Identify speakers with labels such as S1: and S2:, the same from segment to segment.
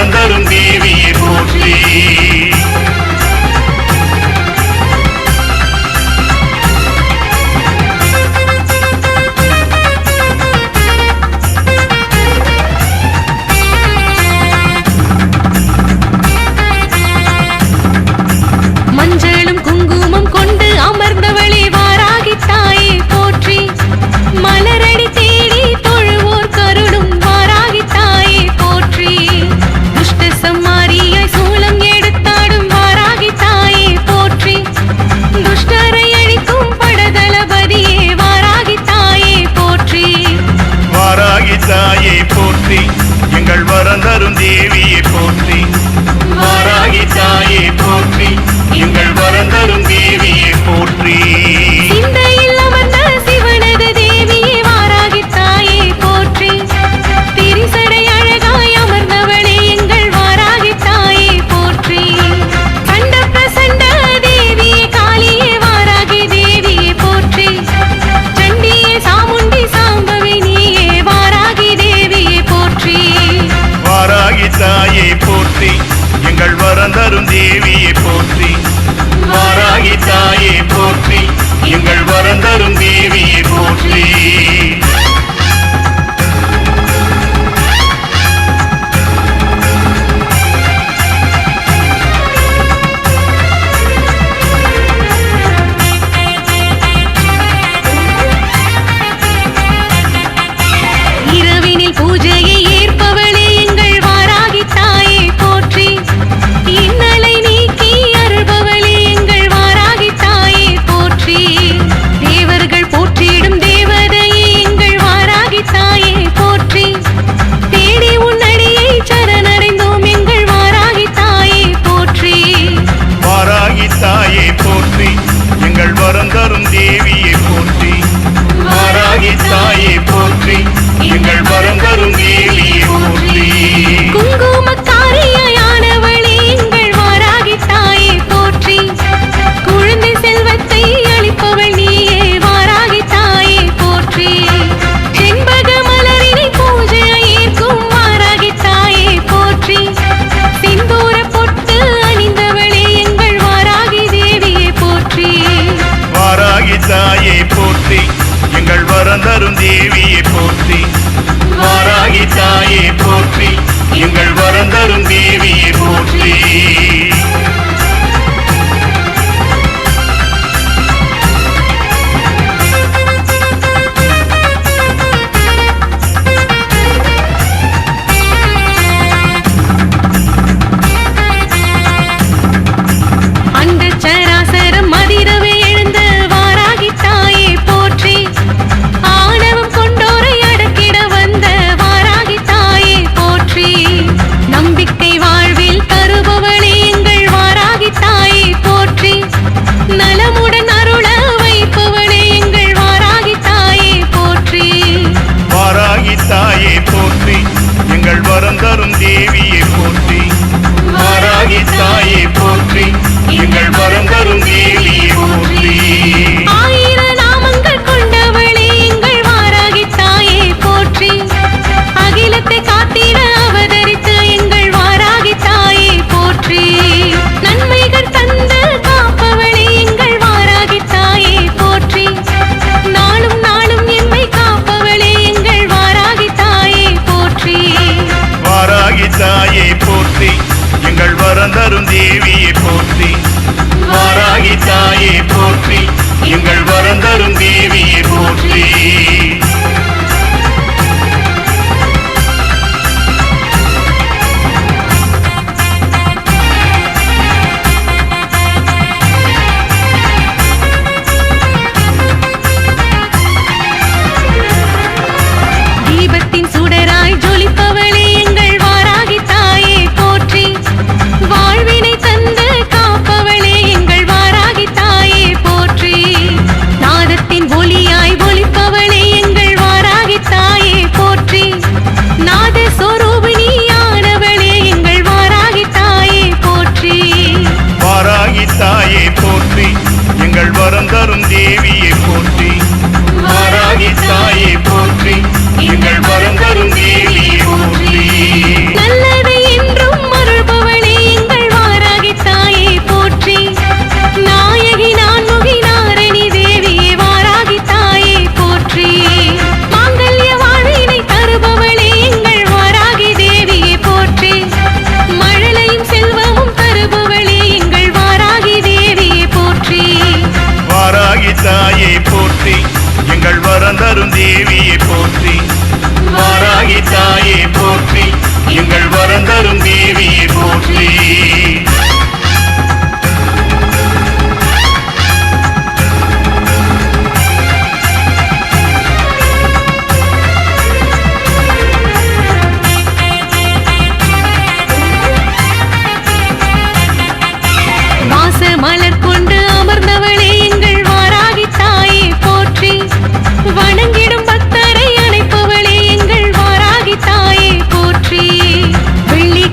S1: வரம் தரும் தேவியை போற்றி.
S2: சொல்லி. மலர் கொண்டு அமர்ந்தவளே எங்கள் வாராகி தாயே போற்றி. வணங்கிடும் பக்தரை அணைப்பவளே எங்கள் வாராகி தாயே போற்றி. வெள்ளி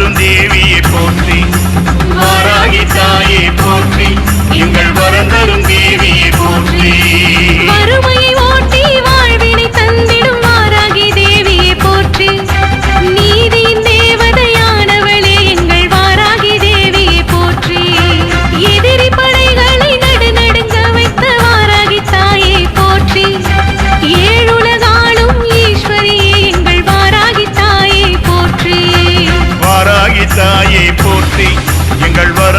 S2: அருந்தேவி